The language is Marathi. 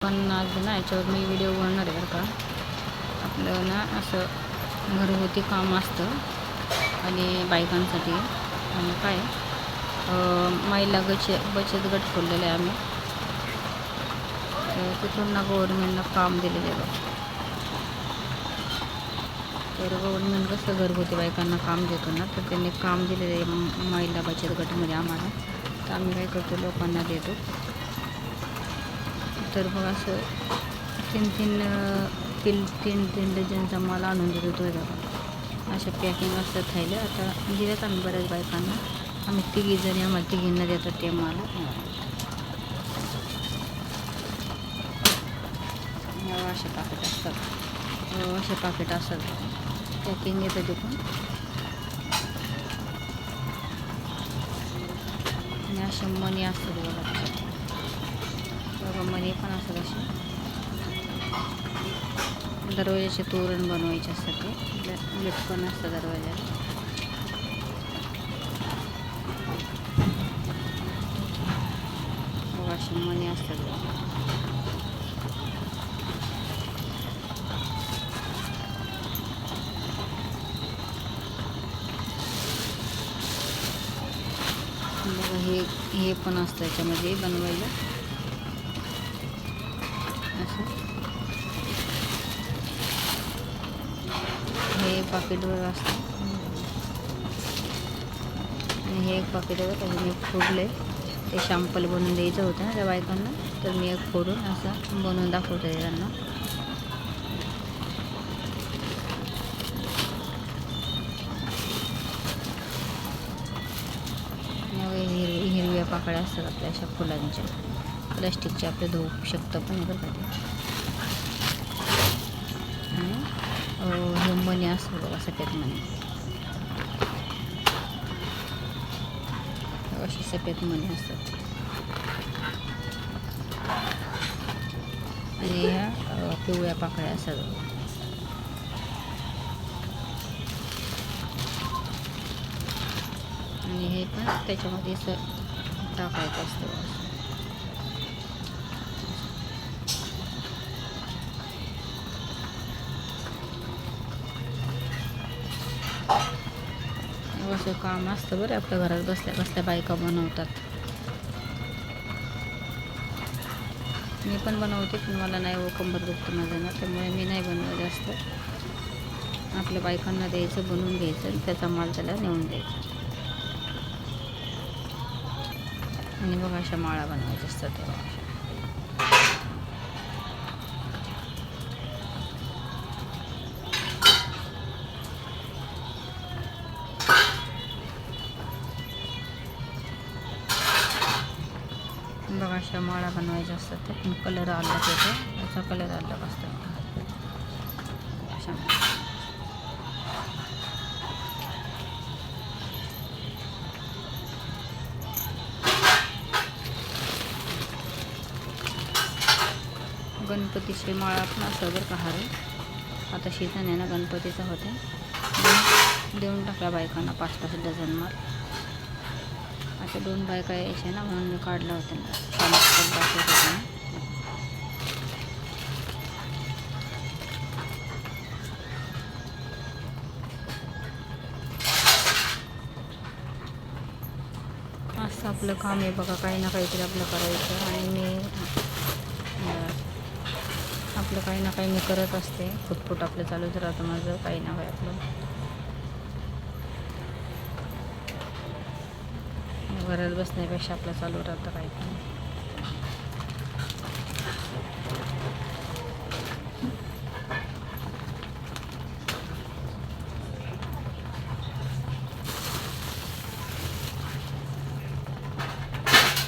पण आज ना याच्यावर मी व्हिडिओ बनणार आहे बरं का. आपलं ना असं घरगुती काम असतं आणि बायकांसाठी. आणि काय? महिला गच बचत गट खोललेलं आहे आम्ही. तर तिथून ना गव्हर्नमेंटनं काम दिलेलं आहे तर गव्हर्नमेंट कसं घरगुती बायकांना काम देतो ना तर त्यांनी काम दिलेलं आहे महिला बचत गटामध्ये आम्हाला. तर आम्ही काय करतो लोकांना देतो. तर मग असं तीन तीन तीन किल तीन तीन डझनचा माल आणून देतो तो बघा. अशा पॅकिंग असतात थायलं. आता दिल्यात आम्ही बऱ्याच बायकांना. आम्ही तिघी जणी आम्हाला तिघींना देतात ते माल. असे पाकिट असतात. असे पाकिट असतात. पॅकिंग येतं तिथून. आणि असे मनी असतात बघा. मध्ये पण असतात असे. दरवाजाचे तोरण बनवायचे असतात ते. लिट पण असतं दरवाजाला. बघा मनी असतात हे हे पण असतं याच्यामध्ये बनवायला. असं हे पाकिटवर असतं. आणि हे एक पाकिटवर आहे त्याचं मी फोडले ते शॅम्पल बनवून द्यायचं होतं ना त्या बायकांना. तर मी एक फोडून असं बनवून दाखवते त्यांना. हिरव्या पाकळ्या असतात आपल्या अशा फुलांच्या प्लॅस्टिकचे आपले धुवू शकतं पण बरं का ते. आणि हे मणी असतात बघा सफेद मणी. असे सफेद मणी असतात. आणि ह्या पिवळ्या पाकळ्या असतात आणि हे पण त्याच्यामध्ये असं टाकायचं असतं बघा. असं काम असतं बरं आपल्या घरात बसल्या बसल्या बायका बनवतात. मी पण बनवते पण मला नाही हो कंबर दुखतं माझं ना त्यामुळे मी नाही बनवत जास्त. आपल्या बायकांना द्यायचं बनवून घ्यायचं आणि त्याचा माल त्याला नेऊन द्यायचा. आणि बघा अशा माळा बनवायच्या असतात. बघा अशा माळा बनवायच्या असतात त्या पण कलर अलग येतो त्याचा कलर अलग असतो. अशा. गणपतीची माळा पण असं जर का हार. आता शिजन आहे ना गणपतीचा होते देऊन- देऊन टाकला बायकांना पाच पाच डझन माल आता दोन बायका यायच्या ना म्हणून मी काढला होता ना. असं आपलं काम आहे बघा काही ना काहीतरी आपलं करायचं. आणि मी आपलं काही ना काही मी करत असते. फुटफुट आपलं चालूच राहतं माझं काही ना काही आपलं. घरात बसण्यापेक्षा आपलं चालू राहतं काही